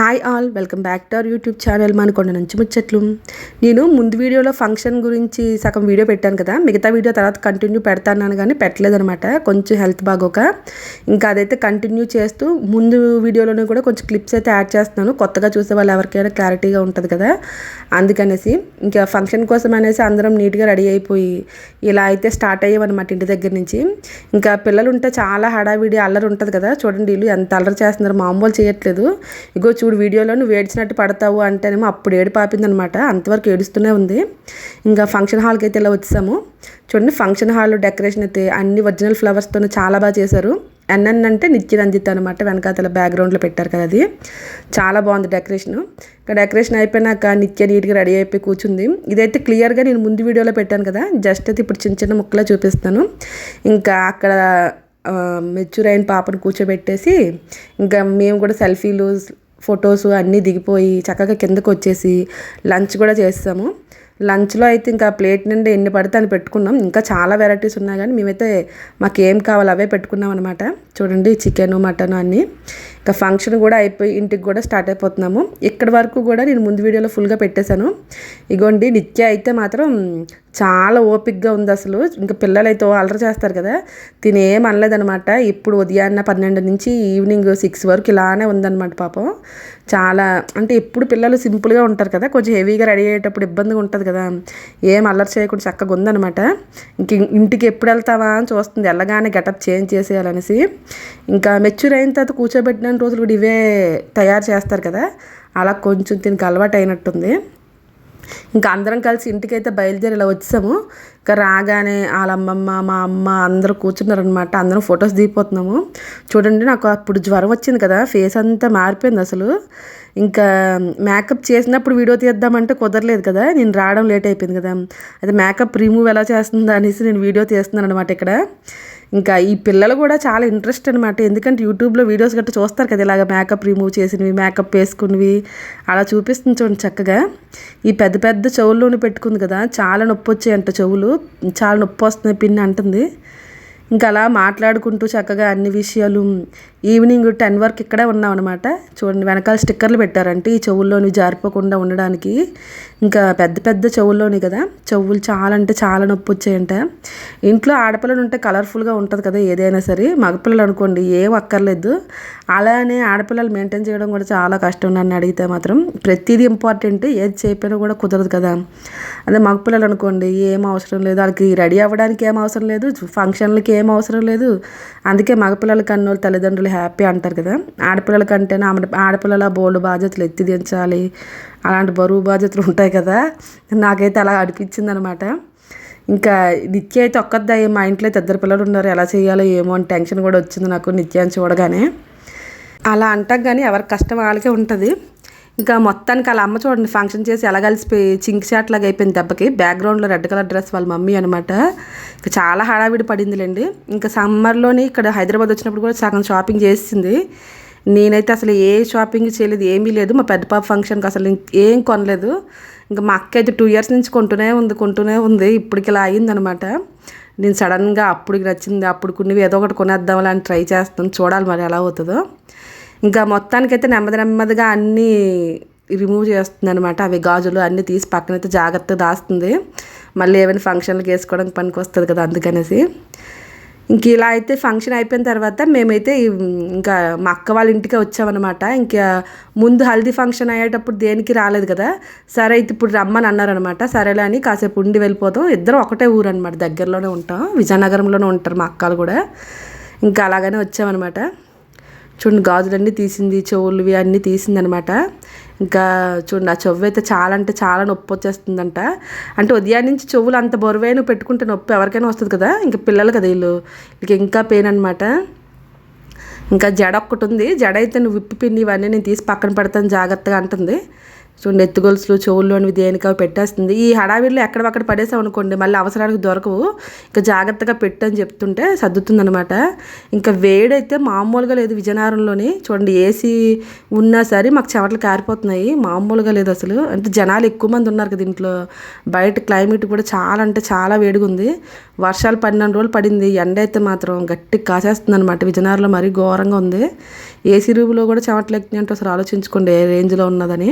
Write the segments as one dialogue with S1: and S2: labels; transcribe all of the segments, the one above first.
S1: Hi all welcome back to our YouTube channel Manakonda నుంచి ముచ్చట్లు నేను ముందు వీడియోలో ఫంక్షన్ గురించి సగం వీడియో పెట్టాను కదా మిగతా వీడియో తర్వాత కంటిన్యూ పెడతాను కానీ పెట్టలేదనమాట కొంచెం హెల్త్ బాగోక. ఇంకా అదైతే కంటిన్యూ చేస్తూ ముందు వీడియోలోనే కూడా కొంచెం క్లిప్స్ అయితే యాడ్ చేస్తున్నాను కొత్తగా చూసే వాళ్ళు ఎవరికైనా క్లారిటీగా ఉంటుంది కదా. అందుకనేసి ఇంకా ఫంక్షన్ కోసం అనేసి అందరం నీట్గా రెడీ అయిపోయి ఇలా అయితే స్టార్ట్ అయ్యామన్నమాట ఇంటి దగ్గర నుంచి. ఇంకా పిల్లలు ఉంటే చాలా హడావిడి అల్లరి ఉంటుంది కదా చూడండి వీళ్ళు ఎంత అల్లరి చేస్తున్నారు మామూలు చేయట్లేదు. ఇగో చూడు వీడియోలో నువ్వు ఏడ్చినట్టు పడతావు అంటేనేమో అప్పుడు ఏడు పాపిందనమాట. అంతవరకు ఏడుస్తూనే ఉంది. ఇంకా ఫంక్షన్ హాల్కి అయితే ఇలా వచ్చాము. చూడండి ఫంక్షన్ హాల్ డెకరేషన్ అయితే అన్ని ఒరిజినల్ ఫ్లవర్స్తో చాలా బాగా చేశారు. ఎన్ఎన్ అంటే నిత్యరంజిత్ అనమాట. వెనకాతల బ్యాక్గ్రౌండ్లో పెట్టారు కదా అది. చాలా బాగుంది డెకరేషన్. ఇంకా డెకరేషన్ అయిపోయినాక నిత్య నీట్గా రెడీ అయిపోయి కూర్చుంది. ఇదైతే క్లియర్గా నేను ముందు వీడియోలో పెట్టాను కదా. జస్ట్ అయితే ఇప్పుడు చిన్న చిన్న ముక్కలా చూపిస్తాను. ఇంకా అక్కడ మెచ్యూర్ అయిన పాపను కూర్చోబెట్టేసి ఇంకా మేము కూడా సెల్ఫీలు ఫొటోస్ అన్నీ దిగిపోయి చక్కగా కిందకు వచ్చేసి లంచ్ కూడా చేస్తాము. లంచ్లో అయితే ఇంకా ప్లేట్ నిండా ఎన్ని పడితే అని పెట్టుకున్నాం. ఇంకా చాలా వెరైటీస్ ఉన్నాయి కానీ మేమైతే మాకు ఏం కావాలో అవే పెట్టుకున్నాం అనమాట చూడండి చికెను మటను అన్నీ. ఇంకా ఫంక్షన్ కూడా అయిపోయి ఇంటికి కూడా స్టార్ట్ అయిపోతున్నాము. ఇక్కడి వరకు కూడా నేను ముందు వీడియోలో ఫుల్గా పెట్టేశాను. ఇగోండి నిత్య అయితే మాత్రం చాలా ఓపిక్గా ఉంది అసలు. ఇంకా పిల్లలైతే అలర చేస్తారు కదా తినేం అనలేదనమాట ఇప్పుడు ఉదయాన్న పన్నెండు నుంచి ఈవినింగ్ సిక్స్ వరకు ఇలానే ఉందన్నమాట పాపం. చాలా అంటే ఎప్పుడు పిల్లలు సింపుల్గా ఉంటారు కదా కొంచెం హెవీగా రెడీ అయ్యేటప్పుడు ఇబ్బందిగా ఉంటుంది కదా. ఏం అల్లరి చేయకుండా చక్కగా ఉందనమాట ఇంక ఇంటికి ఎప్పుడు వెళ్తావా అని చూస్తుంది. వెళ్ళగానే గెటప్ చేంజ్ చేసేయాలనేసి. ఇంకా మెచ్యూర్ అయిన తర్వాత కూర్చోబెట్టిన రోజులు కూడా ఇవే తయారు చేస్తారు కదా. అలా కొంచెం దీనికి అలవాటు అయినట్టుంది. ఇంకా అందరం కలిసి ఇంటికైతే బయలుదేరి ఇలా వచ్చాము. ఇంకా రాగానే వాళ్ళ అమ్మమ్మ మా అమ్మ అందరూ కూర్చున్నారనమాట అందరం ఫొటోస్ దిగిపోతున్నాము. చూడండి నాకు అప్పుడు జ్వరం వచ్చింది కదా. ఫేస్ అంతా మారిపోయింది అసలు. ఇంకా మేకప్ చేసినప్పుడు వీడియో తీద్దామంటే కుదరలేదు కదా. నేను రావడం లేట్ అయిపోయింది కదా. అయితే మేకప్ రిమూవ్ ఎలా చేస్తుందా అనేసి నేను వీడియో తీస్తున్నాను అనమాట ఇక్కడ. ఇంకా ఈ పిల్లలు కూడా చాలా ఇంట్రెస్ట్ అనమాట ఎందుకంటే యూట్యూబ్లో వీడియోస్ గట్రా చూస్తారు కదా ఇలాగ మేకప్ రిమూవ్ చేసినవి మేకప్ వేసుకున్నవి. అలా చూపిస్తుంది చూడండి చక్కగా. ఈ పెద్ద పెద్ద చెవుల్లోనే పెట్టుకుంది కదా చాలా నొప్పి వచ్చాయంట చెవులు. చాలా నొప్పి వస్తుంది పిన్ని అంటుంది. ఇంకా అలా మాట్లాడుకుంటూ చక్కగా అన్ని విషయాలు ఈవినింగ్ టెన్ వరకు ఇక్కడే ఉన్నాం అనమాట చూడండి వెనకాల స్టిక్కర్లు పెట్టారంటే ఈ చెవుల్లోని జారిపోకుండా ఉండడానికి ఇంకా పెద్ద పెద్ద చెవుల్లోని కదా చెవులు చాలా అంటే చాలా నొప్పి వచ్చాయంట. ఇంట్లో ఆడపిల్లలు ఉంటే కలర్ఫుల్గా ఉంటుంది కదా ఏదైనా సరే మగపిల్లలు అనుకోండి ఏం అక్కర్లేదు. అలానే ఆడపిల్లలు మెయింటైన్ చేయడం కూడా చాలా కష్టం నన్ను అడిగితే మాత్రం. ప్రతిదీ ఇంపార్టెంట్ ఏది చెప్పినా కూడా కుదరదు కదా. అదే మగపిల్లలు అనుకోండి ఏం అవసరం లేదు. వాళ్ళకి రెడీ అవ్వడానికి ఏం అవసరం లేదు ఫంక్షన్లకి ఏం అవసరం లేదు. అందుకే మగపిల్లల కన్నోళ్ళు తల్లిదండ్రులు హ్యాపీ అంటారు కదా. ఆడపిల్లల కంటేనే ఆమె ఆడపిల్లల బోల్డ్ బాధ్యతలు ఎత్తి దించాలి. అలాంటి బరువు బాధ్యతలు ఉంటాయి కదా. నాకైతే అలా అనిపించింది అనమాట ఇంకా నిత్య అయితే ఒక్కద్దా మా ఇంట్లో అయితే ఇద్దరు పిల్లలు ఉన్నారు. ఎలా చేయాలో ఏమో అని టెన్షన్ కూడా వచ్చింది నాకు నిత్యాన్ని చూడగానే. అలా అంటాం కానీ ఎవరి కష్టం వాళ్ళకే ఉంటుంది. ఇంకా మొత్తానికి అలా అమ్మ చూడండి ఫంక్షన్ చేసి ఎలా కలిసిపోయి చింక్ అయిపోయింది దెబ్బకి. బ్యాక్గ్రౌండ్లో రెడ్ కలర్ డ్రెస్ వాళ్ళ మమ్మీ అనమాట ఇంకా చాలా హడావిడి పడిందిలేండి. ఇంకా సమ్మర్లోని ఇక్కడ హైదరాబాద్ వచ్చినప్పుడు కూడా సగం షాపింగ్ చేసింది. నేనైతే అసలు ఏ షాపింగ్ చేయలేదు ఏమీ లేదు. మా పెద్ద పాప ఫంక్షన్కి అసలు ఏం కొనలేదు. ఇంకా మా అక్క అయితే టూ ఇయర్స్ నుంచి కొంటూనే ఉంది కొంటూనే ఉంది. ఇప్పటికి ఇలా అయిందనమాట నేను సడన్గా అప్పుడు నచ్చింది అప్పుడు కొన్ని ఏదో ఒకటి కొనేద్దాం అని ట్రై చేస్తాను చూడాలి మరి ఎలా అవుతుందో. ఇంకా మొత్తానికైతే నెమ్మది నెమ్మదిగా అన్నీ రిమూవ్ చేస్తుంది అనమాట అవి గాజులు అన్నీ తీసి పక్కనైతే జాగ్రత్తగా దాస్తుంది. మళ్ళీ ఏమైనా ఫంక్షన్లకు వేసుకోవడానికి పనికి వస్తుంది కదా అందుకనేసి. ఇంక ఇలా అయితే ఫంక్షన్ అయిపోయిన తర్వాత మేమైతే ఇంకా మా అక్క వాళ్ళ ఇంటికి వచ్చామన్నమాట. ఇంకా ముందు హల్దీ ఫంక్షన్ అయ్యేటప్పుడు దేనికి రాలేదు కదా. సరే అయితే ఇప్పుడు రమ్మని అన్నారనమాట సరేలే అని కాసేపు ఉండి వెళ్ళిపోతాం. ఇద్దరు ఒకటే ఊరు అనమాట దగ్గరలోనే ఉంటాం. విజయనగరంలోనే ఉంటారు మా అక్కలు కూడా. ఇంకా అలాగనే వచ్చామన్నమాట. చూడండి గాజులన్నీ తీసింది చెవులువి అన్నీ తీసిందనమాట. ఇంకా చూడండి ఆ చెవు అయితే చాలా అంటే చాలా నొప్పి వచ్చేస్తుందంట. అంటే ఉదయం నుంచి చెవులు అంత బరువైన పెట్టుకుంటే నొప్పి ఎవరికైనా వస్తుంది కదా? ఇంకా పిల్లలు కదా వీళ్ళు. వీళ్ళకి ఇంకా పెయిన్ అనమాట ఇంకా జడ ఒక్కటి ఉంది జడ అయితే నువ్వు విప్పి పిన్ని ఇవన్నీ నేను తీసి పక్కన పెడతాను జాగ్రత్తగా అంటుంది. చూడండి ఎత్తుగొలుసులు చెవులు అనేవి దేనికవి పెట్టేస్తుంది. ఈ హడావిడిలో ఎక్కడక్కడ పడేసాం అనుకోండి మళ్ళీ అవసరానికి దొరకవు. ఇంకా జాగ్రత్తగా పెట్టని చెప్తుంటే సర్దుతుంది అనమాట ఇంకా వేడైతే మామూలుగా లేదు విజయనగరంలోని. చూడండి ఏసీ ఉన్నా సరే మాకు చెమటలు కారిపోతున్నాయి. మామూలుగా లేదు అసలు. అంటే జనాలు ఎక్కువ మంది ఉన్నారు కదా ఇంట్లో. బయట క్లైమేట్ కూడా చాలా అంటే చాలా వేడిగా ఉంది. వర్షాలు పన్నెండు రోజులు పడింది. ఎండ అయితే మాత్రం గట్టి కాసేస్తుంది అనమాట విజయనగరంలో మరీ ఘోరంగా ఉంది. ఏసీ రూమ్లో కూడా చెమటలు ఎక్కుతున్నాయి అంటే అసలు ఆలోచించుకోండి ఏ రేంజ్లో ఉన్నదని.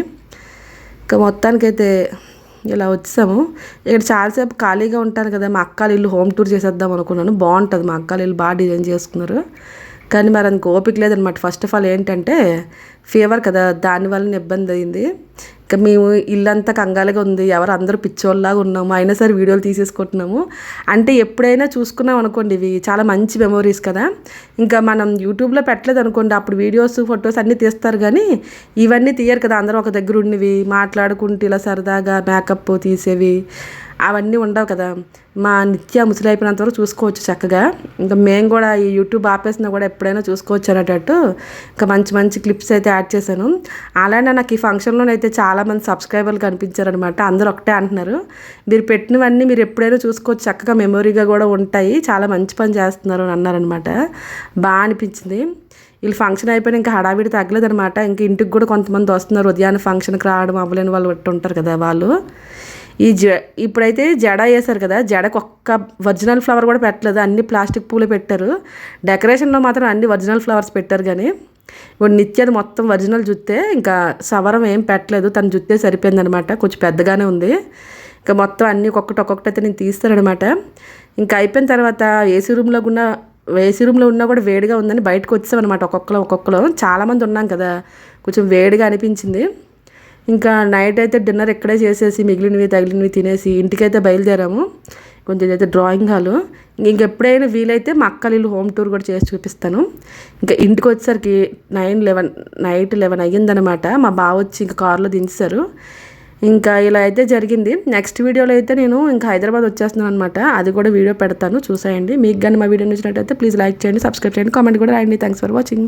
S1: ఇంకా మొత్తానికైతే ఇలా వచ్చాము. ఇక్కడ చాలాసేపు ఖాళీగా ఉంటాను కదా మా అక్కలు ఇల్లు హోమ్ టూర్ చేసేద్దాం అనుకున్నాను. బాగుంటుంది మా అక్కలు ఇల్లు బాగా డిజైన్ చేసుకున్నారు. కానీ మరి అందుకు ఓపిక లేదనమాట ఫస్ట్ ఆఫ్ ఆల్ ఏంటంటే ఫీవర్ కదా దానివల్ల ఇబ్బంది అయింది. ఇంకా మేము ఇల్లంతా కంగాలుగా ఉంది. ఎవరు అందరూ పిచ్చోళ్ళలాగా ఉన్నాము. అయినా సరే వీడియోలు తీసేసుకుంటున్నాము. అంటే ఎప్పుడైనా చూసుకున్నాం అనుకోండి ఇవి. చాలా మంచి మెమొరీస్ కదా. ఇంకా మనం యూట్యూబ్లో పెట్టలేదు అనుకోండి. అప్పుడు వీడియోస్ ఫొటోస్ అన్నీ తీస్తారు కానీ ఇవన్నీ తీయరు కదా. అందరూ ఒక దగ్గర ఉన్నవి మాట్లాడుకుంటూ ఇలా సరదాగా మేకప్ తీసేవి. అవన్నీ ఉండవు కదా. మా నిత్య ముసలి అయిపోయినంత వరకు చూసుకోవచ్చు చక్కగా. ఇంకా మేము కూడా ఈ యూట్యూబ్ ఆపేసినా కూడా ఎప్పుడైనా చూసుకోవచ్చు అనేటట్టు ఇంకా మంచి మంచి క్లిప్స్ అయితే యాడ్ చేశాను. అలానే నాకు ఈ ఫంక్షన్లోనైతే చాలామంది సబ్స్క్రైబర్లు కనిపించారనమాట అందరూ ఒకటే అంటున్నారు. మీరు పెట్టినవన్నీ మీరు ఎప్పుడైనా చూసుకోవచ్చు. చక్కగా మెమొరీగా కూడా ఉంటాయి. చాలా మంచి పని చేస్తున్నారు అని అన్నారనమాట బాగా అనిపించింది. వీళ్ళు ఫంక్షన్ అయిపోయిన ఇంకా హడావిడి తగ్గలేదనమాట ఇంక ఇంటికి కూడా కొంతమంది వస్తున్నారు. ఉదయాన్నే ఫంక్షన్కి రావడం అవ్వలేని వాళ్ళు ఉంటారు కదా వాళ్ళు. ఈ జ ఇప్పుడైతే జడ వేశారు కదా జడకు ఒక్క ఒరిజినల్ ఫ్లవర్ కూడా పెట్టలేదు. అన్ని ప్లాస్టిక్ పూలు పెట్టారు. డెకరేషన్లో మాత్రం అన్ని ఒరిజినల్ ఫ్లవర్స్ పెట్టారు కానీ ఇప్పుడు నిత్యది మొత్తం ఒరిజినల్ జుత్తే ఇంకా సవరం ఏం పెట్టలేదు. తన జుత్తే సరిపోయిందనమాట. కొంచెం పెద్దగానే ఉంది. ఇంకా మొత్తం అన్ని ఒక్కొక్కటి ఒక్కొక్కటి అయితే నేను తీస్తానమాట ఇంకా అయిపోయిన తర్వాత ఏసీ రూమ్లో కూడా ఏసీ రూమ్లో ఉన్నా కూడా వేడిగా ఉందని బయటకు వచ్చామన్నమాట ఒక్కొక్కరు ఒక్కొక్కరు చాలామంది ఉన్నాం కదా కొంచెం వేడిగా అనిపించింది. ఇంకా నైట్ అయితే డిన్నర్ ఇక్కడే చేసేసి మిగిలినవి తగిలినవి తినేసి ఇంటికైతే బయలుదేరాము. కొంచెం అయితే డ్రాయింగ్ హాలు ఇంకెప్పుడైనా వీలైతే మా అక్కలు హోమ్ టూర్ కూడా చేసి చూపిస్తాను. ఇంకా ఇంటికి వచ్చేసరికి నైన్ లెవెన్ నైట్ లెవెన్ అయ్యిందనమాట మా బావ వచ్చి ఇంకా కారులో దించారు ఇంకా ఇలా అయితే జరిగింది. నెక్స్ట్ వీడియోలో అయితే నేను ఇంకా హైదరాబాద్ వచ్చేస్తున్నాను అనమాట అది కూడా వీడియో పెడతాను. చూసేయండి. మీకు కానీ మా వీడియో నచ్చినట్టయితే ప్లీజ్ లైక్ చేయండి సబ్స్క్రైబ్ చేయండి కామెంట్ కూడా రాయండి. Thanks for watching